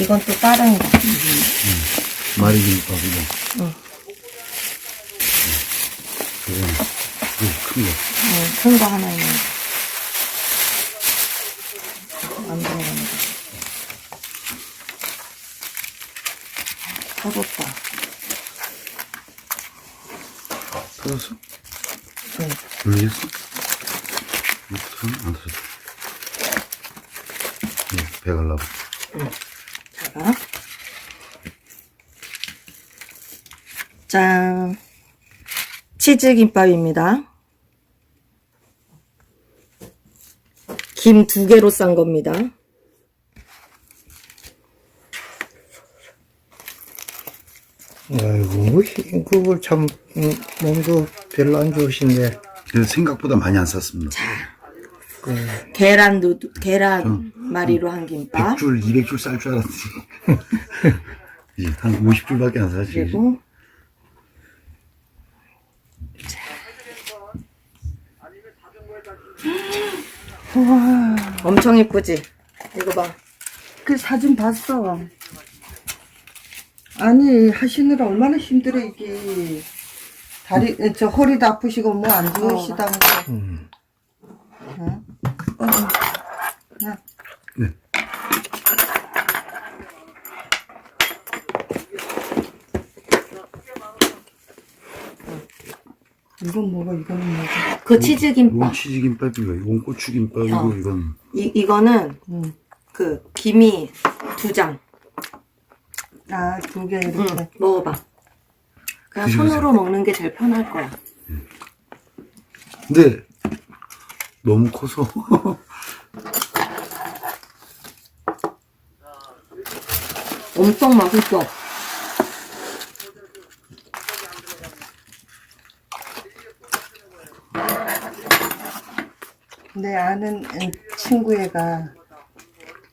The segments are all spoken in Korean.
이건 또 다른 거. 마리김밥이다. 응. 그래. 큰 거. 응, 큰 거 하나 있는 거. 안 들어가는 거. 터졌다. 터졌어? 응. 눌리겠어? 터졌어? 안 터졌어. 네, 배 갈라 고. 제가. 짠. 치즈김밥입니다. 김 두 개로 싼 겁니다. 아이고, 뭐, 그걸 참, 음, 몸도 별로 안 좋으신데. 근데 생각보다 많이 안 쌌습니다. 계란 누 계란 마리로 한 김밥. 100줄, 200줄 쌀 줄 알았지. 이제 한 50줄밖에 안 사지. 그리고 우와, 엄청 이쁘지? 이거 봐. 그 사진 봤어. 아니 하시느라 얼마나 힘들어 이게 다리 저 허리도 아프시고 뭐 안 좋으시다고. 음. 응? 어. 야, 네. 이건 뭐고 이거는 뭐고. 그 치즈김밥. 이건 치즈 김밥이고, 이건 고추 김밥이고, 어. 이건 이 이거는 응. 그 김이 두 장. 아 두 개 응, 이렇게. 먹어봐. 그냥 드셔보세요. 손으로 먹는 게 제일 편할 거야. 근데 너무 커서 엄청 맛있어. 내 아는 친구애가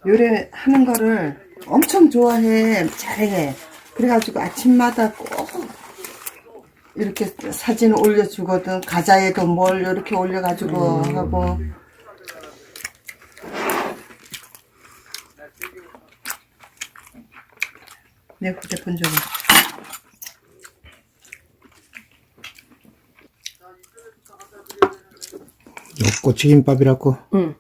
요래 하는 거를 엄청 좋아해 잘해. 그래가지고 아침마다 꼭 이렇게 사진을 올려주거든. 가자에도 뭘 이렇게 올려가지고 하고. 내 휴대폰 좀. 요 꼬치김밥이라고. 응.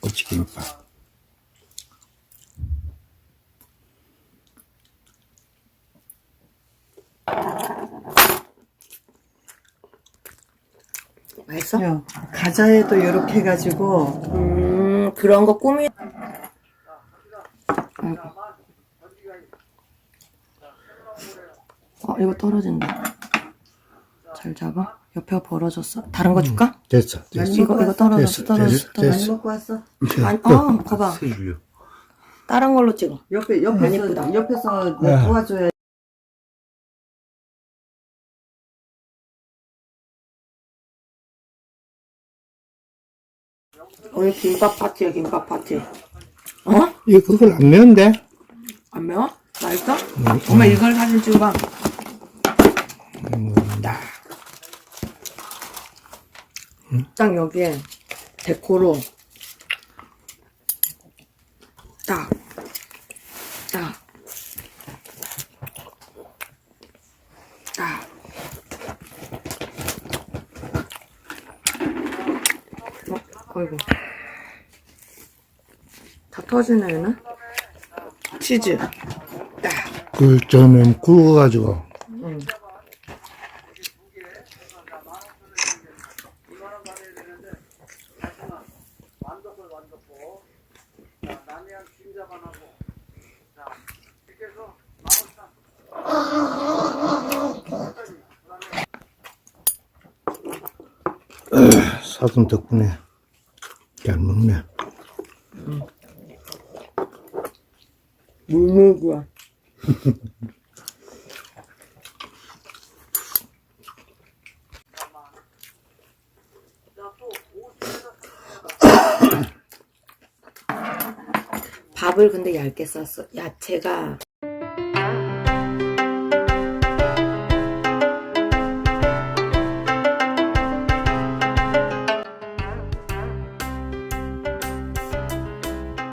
꼬치김밥. 맛있어? 요 가자에도 이렇게 해가지고 음, 그런 거 꾸미. 아이고. 어, 이거 떨어진다. 잘 잡아. 옆에 벌어졌어. 다른 거 줄까? 됐어, 됐어. 이거 이거 떨어졌어. 됐어, 떨어졌어. 됐어, 떨어졌어. 많이 먹고 왔어. 아니, 어, 봐봐. 세 줄요. 다른 걸로 찍어. 옆에 안 옆에서 예쁘다. 옆에서 야. 도와줘야. 오늘 김밥 파티야, 김밥 파티. 어? 이거 그걸 안 매운데? 안 매워? 맛있어? 엄마 이걸 사진 찍어봐. 먹는다. 딱 여기에 데코로 딱, 딱, 딱. 어, 어이구. 다 터지네, 얘는. 치즈. 딱. 그, 저는 굵어가지고. 응. 사돈 덕분에 잘 먹네. 물 먹어. 밥을 근데 얇게 쌌어. 야채가